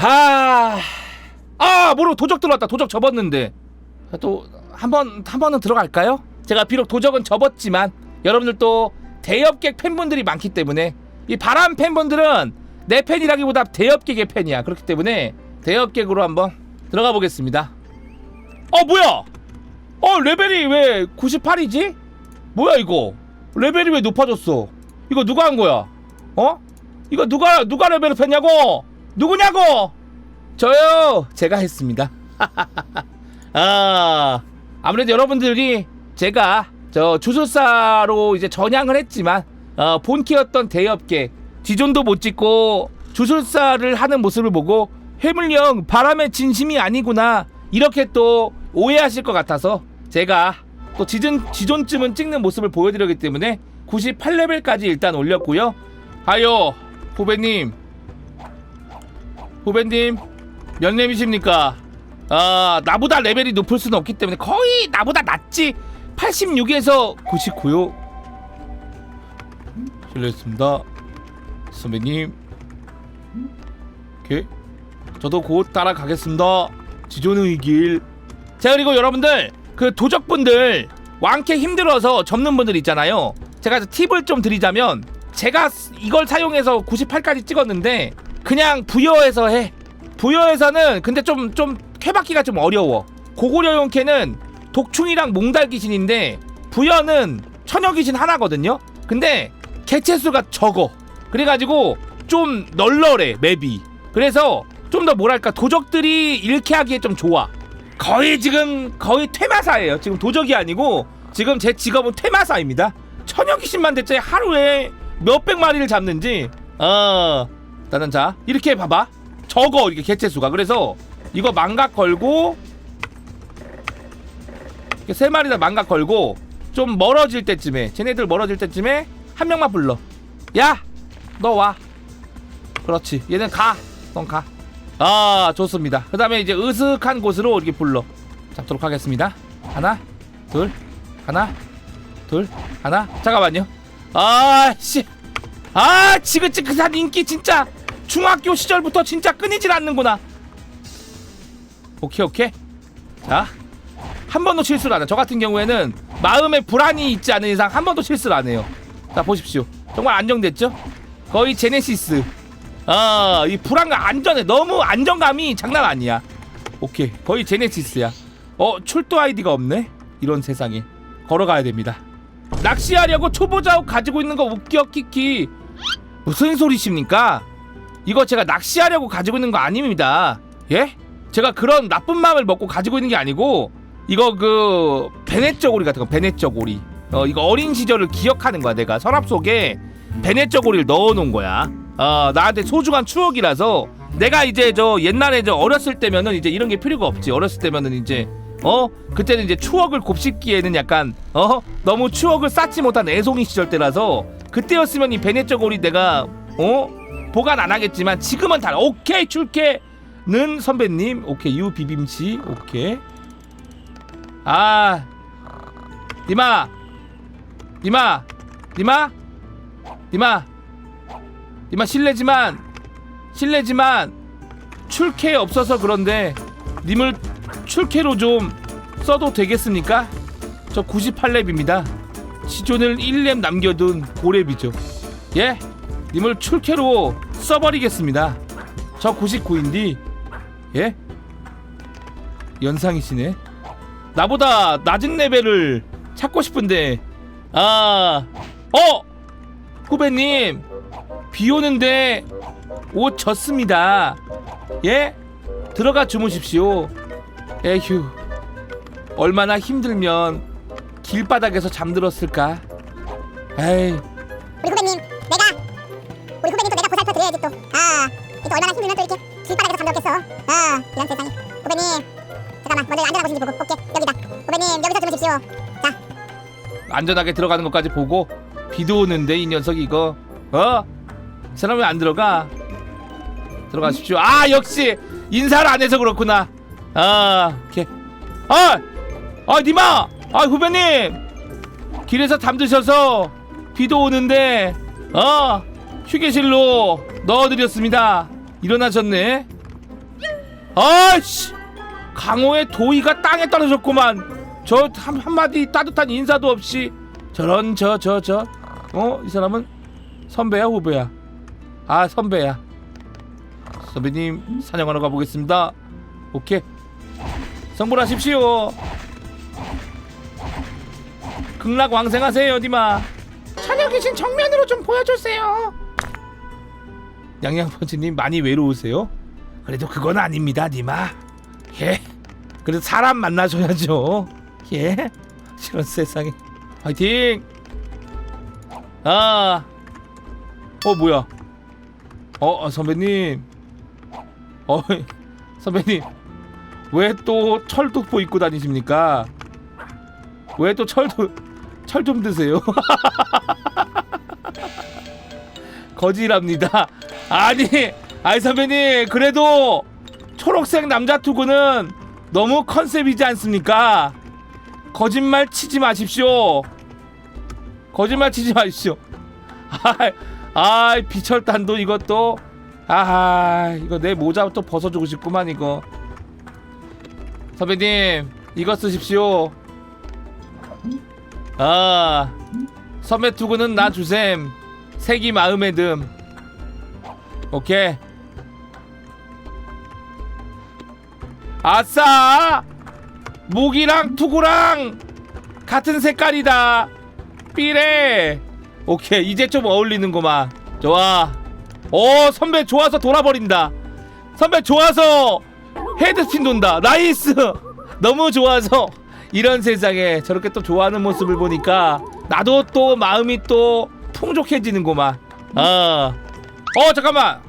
하... 아 모르고 도적 들어왔다. 도적 접었는데. 또 한 번 한 번은 들어갈까요? 제가 비록 도적은 접었지만 여러분들 또 대엽객 팬분들이 많기 때문에 이 바람 팬분들은 내 팬이라기보다 대엽객의 팬이야. 그렇기 때문에 대엽객으로 한번 들어가 보겠습니다. 어 뭐야? 어 레벨이 왜 98이지? 뭐야 이거? 레벨이 왜 높아졌어? 이거 누가 한 거야? 어? 이거 누가 누가 레벨을 폈냐고 누구냐고? 저요. 제가 했습니다. 아 아무래도 여러분들이 제가 저 주술사로 이제 전향을 했지만 어, 본캐였던 대업계 지존도 못 찍고 주술사를 하는 모습을 보고 해물령 바람의 진심이 아니구나 이렇게 또 오해하실 것 같아서 제가 또 지존 지존쯤은 찍는 모습을 보여드렸기 때문에 98레벨까지 일단 올렸고요. 하요 후배님 후배님 몇 렘이십니까? 아 나보다 레벨이 높을 수는 없기 때문에 거의 나보다 낮지 86에서 99요 실례했습니다 선배님 오케이 저도 곧 따라가겠습니다 지존의 길. 자 그리고 여러분들 그 도적분들 왕캐 힘들어서 접는 분들 있잖아요. 제가 팁을 좀 드리자면 제가 쓰- 이걸 사용해서 98까지 찍었는데 그냥 부여해서 해. 부여해서는 근데 좀 좀 캐받기가 좀 어려워. 고구려용 캐는 독충이랑 몽달 귀신인데 부여는 처녀 귀신 하나거든요. 근데 개체 수가 적어. 그래가지고 좀 널널해 맵이. 그래서 좀 더 뭐랄까 도적들이 잃게 하기에 좀 좋아. 거의 지금 거의 퇴마사예요. 지금 도적이 아니고 지금 제 직업은 퇴마사입니다. 처녀 귀신만 대체 하루에 몇백 마리를 잡는지 어 나는 자 이렇게 봐봐. 적어 이렇게 개체 수가. 그래서 이거 망각 걸고 이렇게 세 마리 다 망각 걸고 좀 멀어질 때쯤에 쟤네들 멀어질 때쯤에 한 명만 불러. 야 너 와. 그렇지. 얘는 가넌 가 아 좋습니다. 그 다음에 이제 으슥한 곳으로 이렇게 불러. 잡도록 하겠습니다. 하나 둘 하나 둘 하나. 잠깐만요. 아씨. 아 지긋지긋한 인기 진짜 중학교 시절부터 진짜 끊이질 않는구나 오케이 오케이 자 한 번도 실수를 안 해. 저 같은 경우에는 마음에 불안이 있지 않은 이상 한 번도 실수를 안 해요. 자 보십시오. 정말 안정됐죠? 거의 제네시스. 아, 이 불안감 안전해. 너무 안정감이 장난 아니야. 오케이. 거의 제네시스야. 어, 출도 아이디가 없네. 이런 세상에. 걸어가야 됩니다. 낚시하려고 초보자욱 가지고 있는 거 웃겨 키키. 무슨 소리십니까? 이거 제가 낚시하려고 가지고 있는 거 아닙니다. 예? 제가 그런 나쁜 마음을 먹고 가지고 있는 게 아니고 이거 그 베네쩌고리 같은 거 베네쩌고리. 어 이거 어린 시절을 기억하는 거야 내가. 서랍 속에 베네쩌고리를 넣어놓은 거야. 어 나한테 소중한 추억이라서 내가 이제 저 옛날에 저 어렸을 때면은 이제 이런 게 필요가 없지. 어렸을 때면은 이제 어? 그때는 이제 추억을 곱씹기에는 약간 어? 너무 추억을 쌓지 못한 애송이 시절 때라서 그때였으면 이 베네쩌고리 내가 어 보관 안 하겠지만 지금은 다 오케이 출게는 선배님. 오케이 유 비빔씨 오케이. 아 니마. 니마. 니마. 니마. 니마 실례지만 실례지만 출캐 없어서 그런데 님을 출캐로 좀 써도 되겠습니까? 저 98렙입니다. 시존을 1렙 남겨둔 고렙이죠. 예? 님을 출캐로 써버리겠습니다. 저 99인디 예? 연상이시네. 나보다 낮은 레벨을 찾고 싶은데. 아 어! 후배님 비 오는데 옷 젖습니다. 예? 들어가 주무십시오. 에휴 얼마나 힘들면 길바닥에서 잠들었을까? 에이. 우리 후배님 드려야지 또아또 얼마나 힘들면 또 이렇게 길바닥에서 잠들었겠어. 아 이런 세상에. 후배님 잠깐만 먼저 안전한 곳인지 보고 볼게. 여기다. 후배님 여기서 주무십시오. 자. 안전하게 들어가는 것까지 보고 비도 오는데 이 녀석이 이거. 어? 이 사람 왜 안 들어가? 들어가십시오. 아 역시 인사를 안 해서 그렇구나. 아, 오케이. 아, 아 니마, 아 후배님! 길에서 잠드셔서 비도 오는데 어? 휴게실로 넣어드렸습니다. 일어나셨네. 아씨! 강호의 도의가 땅에 떨어졌구만. 저 한, 한마디 따뜻한 인사도 없이. 저런 저 저 저. 어 이 사람은 선배야 후배야? 아 선배야. 선배님 사냥하러 가보겠습니다. 오케이. 성불하십시오. 극락 왕생하세요 니마. 자녀 계신 정면으로 좀 보여주세요. 양양펀치님 많이 외로우세요? 그래도 그건 아닙니다, 니마. 예. 그래도 사람 만나줘야죠. 예. 이런 세상에. 화이팅. 아. 어 뭐야? 어 어, 선배님. 어 선배님. 왜 또 철도포 입고 다니십니까? 왜 또 철도 철 좀 드세요? 거지랍니다. 아니, 아이 선배님, 그래도 초록색 남자 투구는 너무 컨셉이지 않습니까? 거짓말 치지 마십시오. 거짓말 치지 마십시오. 아, 아, 비철단도 이것도 아, 이거 내 모자 또 벗어주고 싶구만 이거. 선배님, 이거 쓰십시오. 아, 선배 투구는 나 주셈. 색이 마음에 듦. 오케이. 아싸! 목이랑 투구랑 같은 색깔이다. 삐래. 오케이. 이제 좀 어울리는구만. 좋아. 오, 선배 좋아서 돌아버린다. 선배 좋아서 헤드스핀 돈다. 나이스. 너무 좋아서 이런 세상에 저렇게 또 좋아하는 모습을 보니까 나도 또 마음이 또 풍족해지는구만. 어. 어 잠깐만.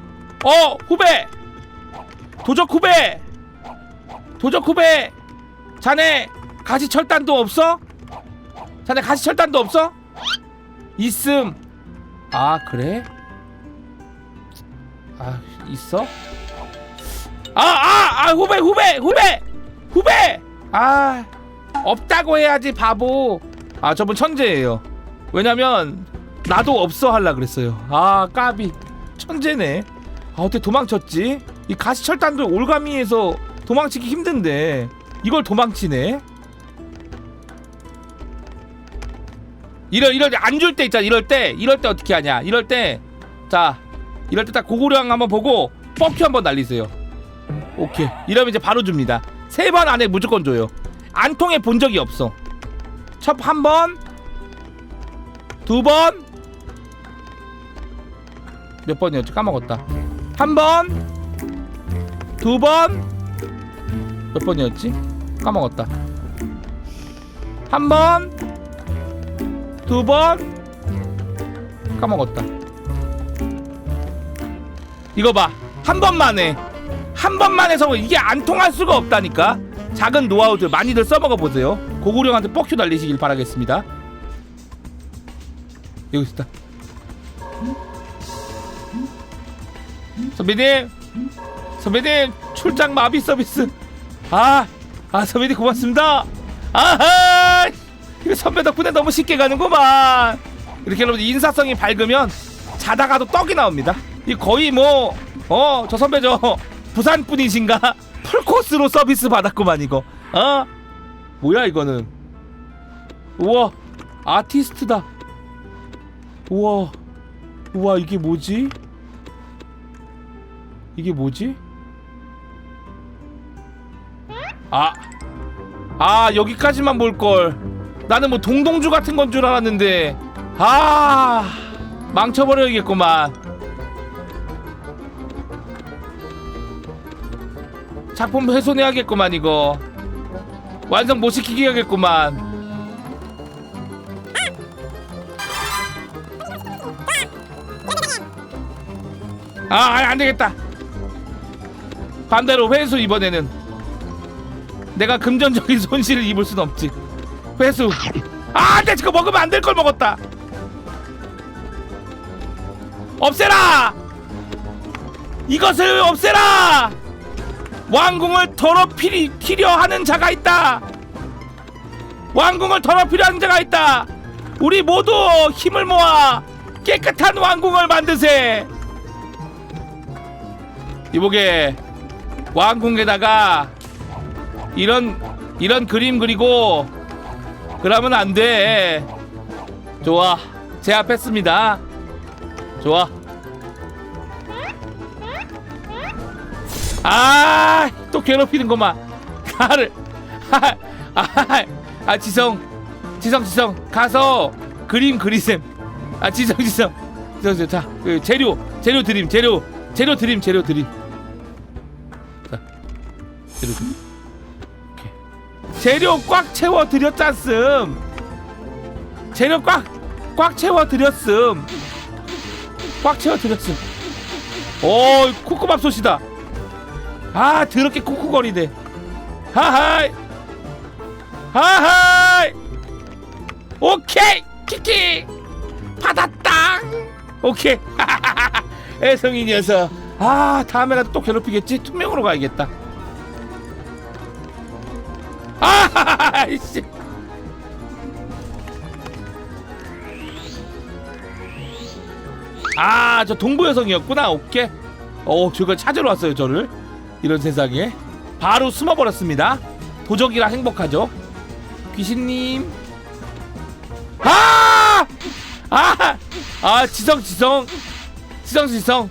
어 후배. 도적 후배. 도적 후배. 자네 가시 철단도 없어? 자네 가시 철단도 없어? 있음. 아 그래? 아 있어? 아아아 후배 후배 후배 후배 아 없다고 해야지 바보 아 저분 천재예요 왜냐면 나도 없어 할라 그랬어요 아 까비 천재네. 아 어떻게 도망쳤지? 이 가시철단도 올가미에서 도망치기 힘든데 이걸 도망치네. 이럴 이럴 때안줄 때 있잖아. 이럴 때 이럴 때 어떻게 하냐? 이럴 때 자 이럴 때 딱 고구려왕 한번 보고 뻑큐 한번 날리세요. 오케이. 이러면 이제 바로 줍니다. 세 번 안에 무조건 줘요. 안 통해 본 적이 없어. 첫 한 번 두 번 몇 번이었지? 까먹었다. 한 번? 두 번? 몇 번이었지? 까먹었다. 한 번? 두 번? 까먹었다. 이거 봐. 한 번만에 한 번만 해서 이게 안 통할 수가 없다니까. 작은 노하우들 많이들 써먹어 보세요. 고구려한테 뻑큐 날리시길 바라겠습니다. 여기 있다 선배님. 선배님 출장 마비 서비스. 아, 아 선배님 고맙습니다. 아하! 이거 선배 덕분에 너무 쉽게 가는구만. 이렇게 여러분 인사성이 밝으면 자다가도 떡이 나옵니다. 이 거의 뭐 어 저 선배 저 부산 분이신가? 풀코스로 서비스 받았구만 이거. 어? 뭐야 이거는? 우와 아티스트다. 우와 우와 이게 뭐지 이게 뭐지 아, 아 여기까지만 볼 걸. 나는 뭐 동동주 같은 건 줄 알았는데, 아 망쳐버려야겠구만. 작품 훼손해야겠구만 이거. 완성 못 시키게 해야겠구만. 아, 아니, 안 되겠다. 반대로 회수 이번에는. 내가 금전적인 손실을 입을 순 없지. 회수. 아, 안돼 지금 먹으면 안 될 걸 먹었다. 없애라. 이것을 없애라. 왕궁을 더럽히려 하는 자가 있다. 왕궁을 더럽히려 하는 자가 있다. 우리 모두 힘을 모아 깨끗한 왕궁을 만드세. 이보게 왕궁에다가 이런 이런 그림 그리고 그러면 안 돼. 좋아. 제압했습니다. 좋아. 아, 또 괴롭히는구만. 나를. 아, 아, 아, 지성. 지성, 지성. 가서 그림 그리셈. 아, 지성, 지성. 지성, 지성. 자, 그 재료. 재료 드림. 재료. 재료 드림. 재료 드림. 자. 재료 꽉 채워 드렸잖음. 재료 꽉, 꽉 채워 드렸음. 꽉 채워 드렸음. 오, 코코밥솥이다. 아, 더럽게 쿡쿡거리네. 하하이. 하하이. 오케이. 키키. 받았다. 오케이. 애성이 녀석. 아, 다음에라도 또 괴롭히겠지? 투명으로 가야겠다. 아, 씨. 아, 저 동부 여성이었구나. 오케이. 어, 저걸 찾으러 왔어요, 저를. 이런 세상에. 바로 숨어버렸습니다. 도적이라 행복하죠. 귀신님. 아! 아! 아, 지성, 지성. 지성, 지성.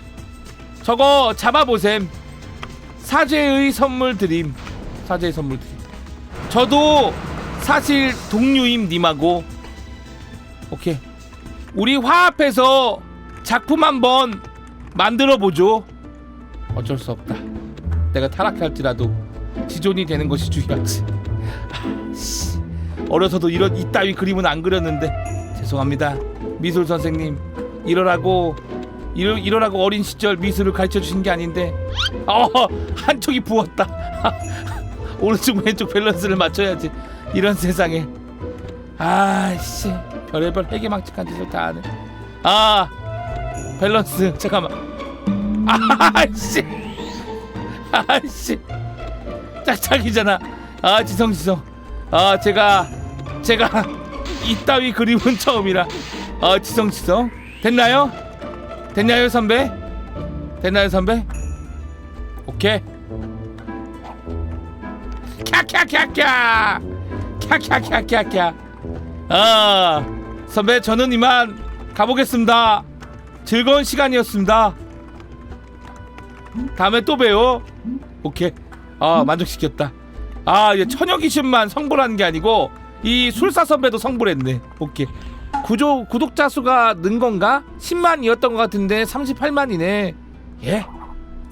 저거 잡아보셈. 사죄의 선물 드림. 사죄의 선물 드림. 저도 사실 동료임 님하고. 오케이. 우리 화합해서 작품 한번 만들어 보죠. 어쩔 수 없다. 내가 타락할지라도 지존이 되는 것이 중요하지. 어려서도 이런 이따위 그림은 안 그렸는데 죄송합니다. 미술 선생님 이러라고 이러, 이러라고 어린 시절 미술을 가르쳐 주신 게 아닌데 어 한쪽이 부었다. 오른쪽 왼쪽 밸런스를 맞춰야지. 이런 세상에. 아씨. 별의별 해괴망측한 짓을 다 하네. 아 밸런스. 잠깐만. 아씨. 아씨. 짝짝이잖아. 아 지성 지성. 아 제가 제가 이따위 그림은 처음이라. 아 지성 지성. 됐나요? 됐나요 선배? 됐나요 선배? 오케이 캬캬캬캬 캬캬캬캬캬 아 선배 저는 이만 가보겠습니다. 즐거운 시간이었습니다. 다음에 또 봬요. 오케이. 아 만족시켰다. 아 이제 귀신만 성불하는 게 아니고 이 술사 선배도 성불했네. 오케이. 구조 구독자 수가 는 건가? 10만이었던 것 같은데 38만이네. 예?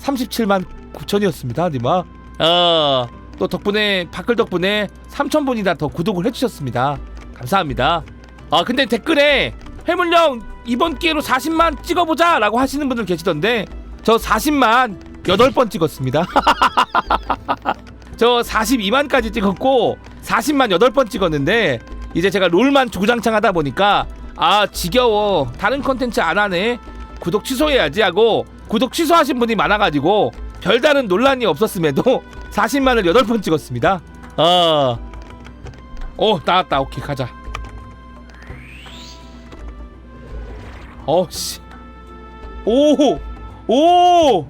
37만 9천이었습니다 니마. 어 또 덕분에 밖을 덕분에 3천 분이나 더 구독을 해주셨습니다. 감사합니다. 아 근데 댓글에 해물령 이번 기회로 40만 찍어보자 라고 하시는 분들 계시던데 저 40만 8번 찍었습니다. 저 42만까지 찍었고 40만 8번 찍었는데 이제 제가 롤만 주구장창 하다 보니까 아 지겨워. 다른 컨텐츠 안 하네. 구독 취소해야지 하고 구독 취소하신 분이 많아가지고 별다른 논란이 없었음에도 40만을 8번 찍었습니다. 어... 오 나왔다. 오케이 가자. 어 씨. 오! 오!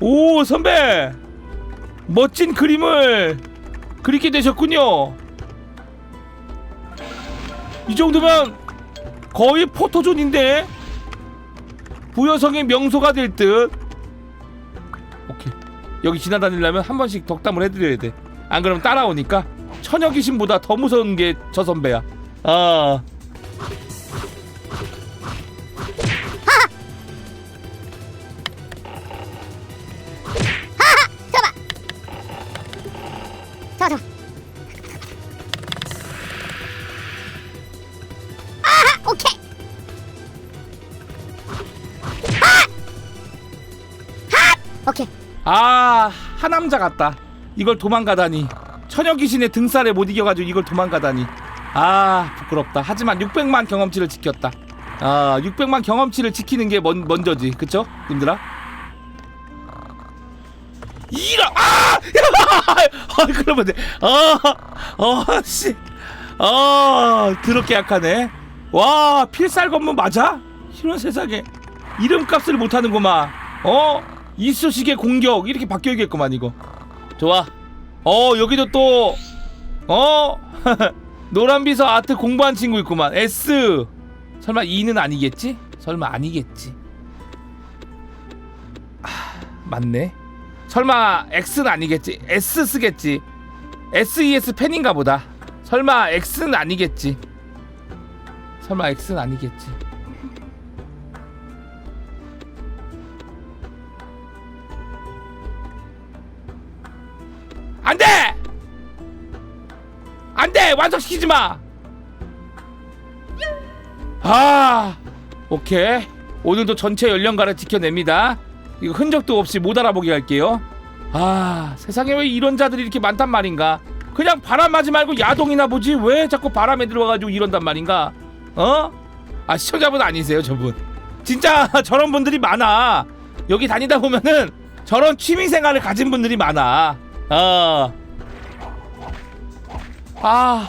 오 선배. 멋진 그림을 그리게 되셨군요. 이 정도면 거의 포토존인데? 부여성의 명소가 될 듯. 오케이 여기 지나다니려면 한 번씩 덕담을 해드려야 돼 안 그러면 따라오니까 처녀 귀신보다 더 무서운 게 저 선배야! 아! 오케이. 아 하남자 같다. 이걸 도망가다니. 처녀 귀신의 등살에 못 이겨가지고 이걸 도망가다니. 아 부끄럽다. 하지만 600만 경험치를 지켰다. 아 600만 경험치를 지키는 게 먼, 먼저지. 그쵸? 님들아? 이라 아! 아 그러면 돼아아씨. 아 더럽게 약하네. 와 필살 검문 맞아? 이런 세상에. 이름값을 못하는구만. 어 이쑤시개 공격 이렇게 바뀌어야겠구만 이거. 좋아. 어 여기도 또 어? 노란비서 아트 공부한 친구 있구만. S. 설마 2는 아니겠지? 설마 아니겠지? 아, 맞네. 설마 X는 아니겠지? S 쓰겠지? SES 팬인가 보다. 설마 X는 아니겠지? 설마 X는 아니겠지 안돼 안돼 완성시키지 마. 아 오케이 오늘도 전체 연령가를 지켜냅니다. 이거 흔적도 없이 못 알아보게 할게요. 아 세상에 왜 이런 자들이 이렇게 많단 말인가? 그냥 바람 맞지 말고 야동이나 보지 왜 자꾸 바람에 들어가가지고 이런단 말인가? 어? 아 시청자분 아니세요 저분? 진짜 저런 분들이 많아. 여기 다니다 보면은 저런 취미생활을 가진 분들이 많아. 어. 아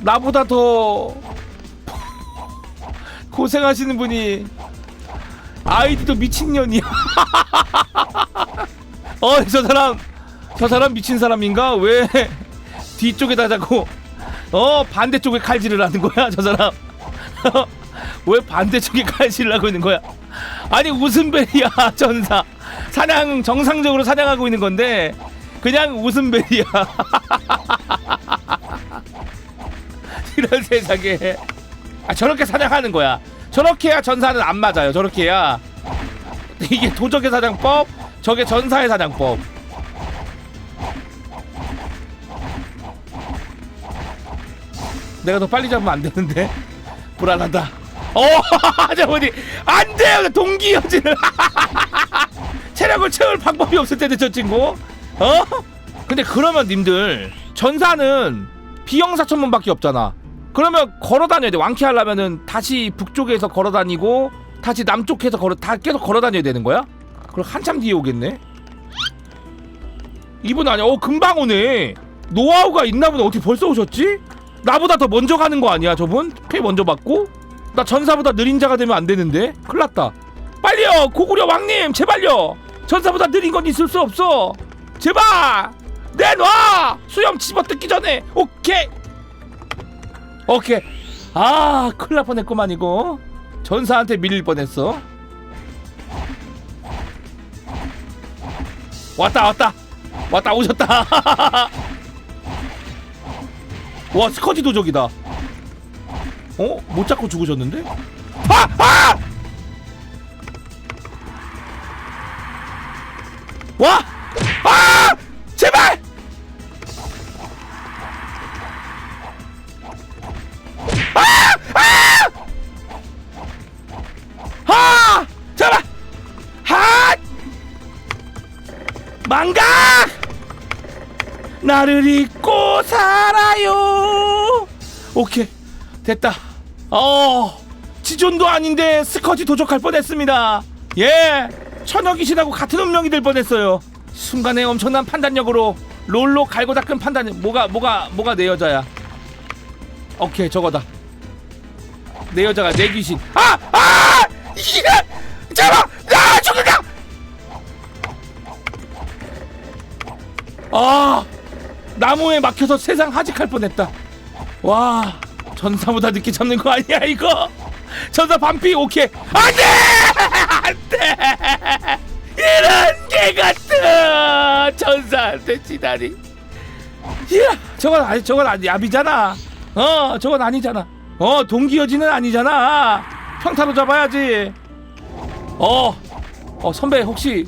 나보다 더 고생하시는 분이 아이디도 미친년이야. 어 저 사람 저 사람 미친 사람인가? 왜 뒤쪽에다 자고 어 반대쪽에 칼질을 하는 거야 저 사람? 왜 반대쪽에 칼질을 하고 있는 거야 아니 웃음벨이야 전사. 사냥 정상적으로 사냥하고 있는 건데 그냥 웃음벨이야. 이런 세상에. 아 저렇게 사냥하는 거야. 저렇게 해야 전사는 안 맞아요. 저렇게 해야. 이게 도적의 사냥법? 저게 전사의 사냥법. 내가 더 빨리 잡으면 안 되는데? 불안하다 어 저분이 안 돼요 동기 여지는 체력을 채울 방법이 없을 텐데 저 친구. 어? 근데 그러면 님들 전사는 비영사천문밖에 없잖아. 그러면 걸어 다녀야 돼. 왕쾌 하려면은 다시 북쪽에서 걸어 다니고 다시 남쪽에서 걸어 다 계속 걸어 다녀야 되는 거야? 그럼 한참 뒤에 오겠네? 이분 아니야? 어 금방 오네. 노하우가 있나 보네. 어떻게 벌써 오셨지? 나보다 더 먼저 가는 거 아니야 저분? 꽤 먼저 받고 나 전사보다 느린 자가 되면 안 되는데? 큰일 났다. 빨리요 고구려 왕님 제발요. 전사보다 느린 건 있을 수 없어. 제발 내놔! 수염 집어뜯기 전에. 오케이. 오케이. 아 큰일 날 뻔했구만 이거. 전사한테 밀릴 뻔했어. 왔다 왔다. 왔다 오셨다. 와 스커지 도적이다 어? 못 잡고 죽으셨는데? 아! 아! 와! 아! 제발! 아! 아! 아! 제발! 하! 망각! 나를 잊고 살아요. 오케이 됐다. 어 지존도 아닌데 스커지 도적할 뻔했습니다. 예 천여 귀신하고 같은 운명이 될 뻔했어요. 순간에 엄청난 판단력으로 롤로 갈고 닦은 판단 뭐가 뭐가 뭐가 내 여자야. 오케이 저거다. 내 여자가 내 귀신. 아 아! 이게 잠깐 아 죽는다. 아 나무에 막혀서 세상 하직할 뻔했다. 와 전사보다 늦게 잡는 거 아니야 이거? 전사 반피 오케이 안돼 안돼 이런 개 같은 전사한테 지다니. 이야 저건 아니 저건 아니 야비잖아. 어 저건 아니잖아. 어 동기여지는 아니잖아. 평타로 잡아야지. 어, 어 선배 혹시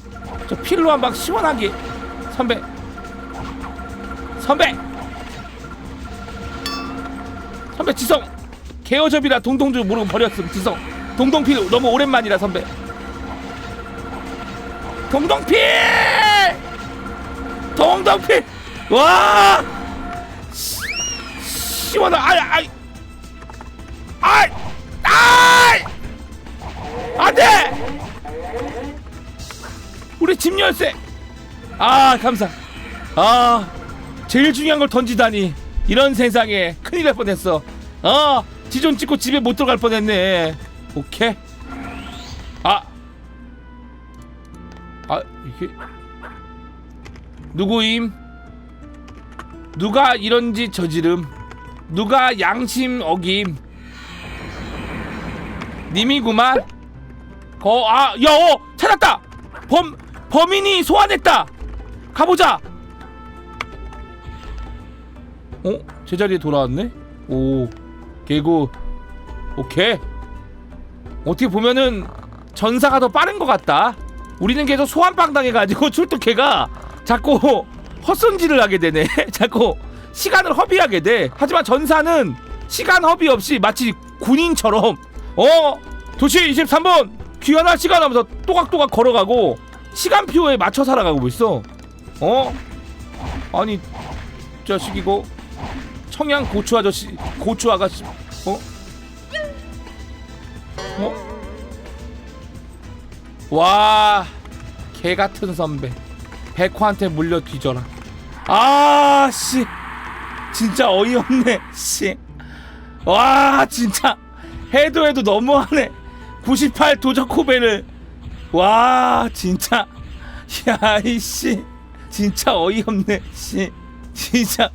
저 필로 한 방 시원하게 선배 선배 선배 지성! 개어접이라 동동주 모르고 버렸음 지성. 동동필 너무 오랜만이라 선배. 동동필! 동동필! 와! 시, 시원하 아이 아이. 아이 아이! 안돼! 우리 집 열쇠. 아 감사. 아 제일 중요한 걸 던지다니. 이런 세상에 큰일 날 뻔했어 어 지존 찍고 집에 못 들어갈 뻔했네 오케이 아아 이게 누구임? 누가 이런 짓 저지름? 누가 양심 어김? 님이구만. 거, 아, 야, 어, 찾았다. 범 범인이 소환했다. 가보자. 어, 제자리에 돌아왔네. 오, 개구. 오케이. 어떻게 보면은 전사가 더 빠른 것 같다. 우리는 계속 소환빵 당해가지고 출두캐가 자꾸 헛손질을 하게 되네. 자꾸 시간을 허비하게 돼. 하지만 전사는 시간 허비 없이 마치 군인처럼 어 도시 23번 귀환할 시간 하면서 또각또각 걸어가고 시간표에 맞춰 살아가고 있어. 어? 아니 자식이고 청양 고추 아저씨 고추 아가씨 어? 어? 와, 개 같은 선배. 백호한테 물려 뒤져라. 아, 씨. 진짜 어이없네, 씨. 와, 진짜. 해도 해도 너무하네. 98 도적 코베를. 와, 진짜. 야, 이씨. 진짜 어이없네, 씨. 진짜.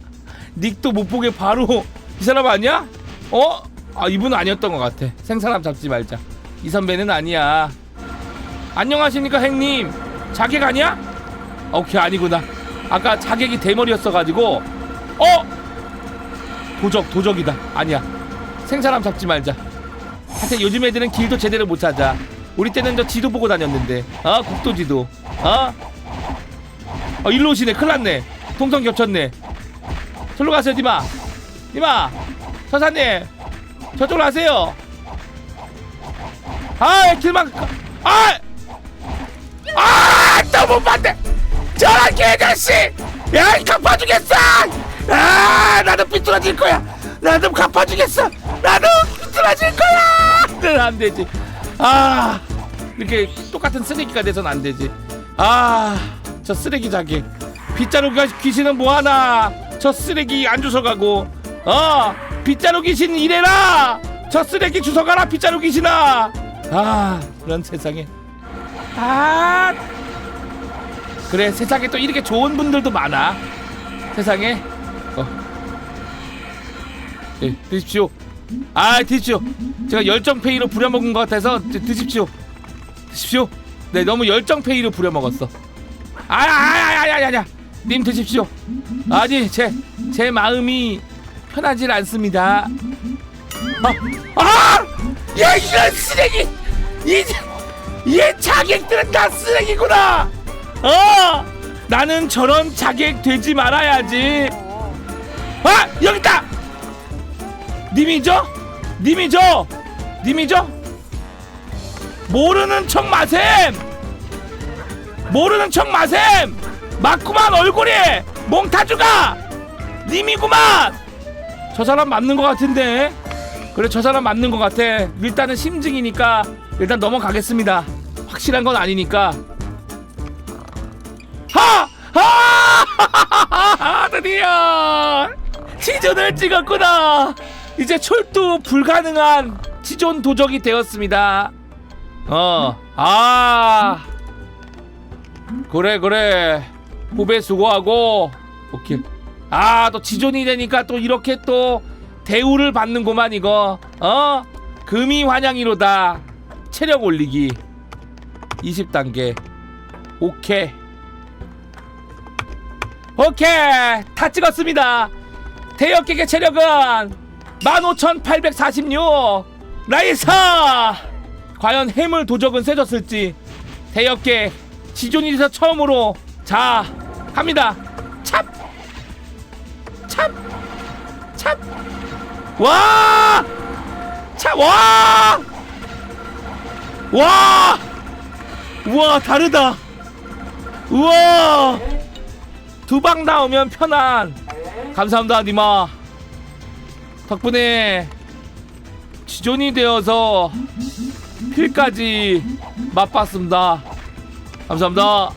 닉도 못 보게 바로 이 사람 아니야? 어? 아, 이분은 아니었던 것 같아. 생사람 잡지 말자. 이 선배는 아니야. 안녕하십니까 행님 자객 아니야? 오케이 아니구나 아까 자객이 대머리였어가지고 어? 도적 도적이다 아니야 생사람 잡지 말자 하여튼 요즘 애들은 길도 제대로 못 찾아 우리 때는 저 지도 보고 다녔는데 어? 국도 지도 어? 어 일로 오시네 큰일 났네 동선 겹쳤네 절로 가세요 니마. 니마 서사님 저쪽으로 가세요. 아 길만 가- 아! 아 너무 반대! 저런 개자씨! 야 갚아주겠어! 아 나도 삐뚤어질 거야. 나도 갚아주겠어. 나도 삐뚤어질 거야. 안 되지. 아 이렇게 똑같은 쓰레기가 돼선 안 되지. 아 저 쓰레기 자기 빗자루 가- 귀신은 뭐하나 저 쓰레기 안 주워가고 어 빗자루 귀신 이래라! 저 쓰레기 주워가라 빗자루 귀신아! 아 그런 세상에. 아! 그래 세상에 또 이렇게 좋은 분들도 많아. 세상에. 어. 예, 드십시오. 아 드십시오. 제가 열정페이로 부려먹은 것 같아서 드, 드십시오. 드십시오. 네 너무 열정페이로 부려먹었어. 아야야야야야야 님 드십시오 아니 제 제 마음이 편하질 않습니다 아! 아! 야 이런 쓰레기 이얘 자객들은 다 쓰레기구나. 어, 나는 저런 자객 되지 말아야지. 아, 여기 있다. 님이죠? 님이죠? 님이죠? 모르는 척 마셈. 모르는 척 마셈. 맞구만 얼굴이 몽타주가 님이구만. 저 사람 맞는 것 같은데. 그래 저 사람 맞는 것 같아. 일단은 심증이니까 일단 넘어가겠습니다. 확실한 건 아니니까. 하! 하! 드디어 지존을 찍었구나. 이제 철도 불가능한 지존 도적이 되었습니다. 어, 아, 그래 그래 후배 수고하고. 오케이. 아, 또 지존이 되니까 또 이렇게 또 대우를 받는구만 이거. 어? 금이 환영이로다. 체력 올리기. 20단계. 오케이. 오케이. 다 찍었습니다. 대역객의 체력은 15846 나이스 과연 해물 도적은 세졌을지. 대역객 지존이에서 처음으로 자 갑니다 찹 찹 찹와 차, 와! 와! 우와, 다르다. 우와! 두 방 나오면 편안. 감사합니다, 니마. 덕분에 지존이 되어서 필까지 맛봤습니다. 감사합니다.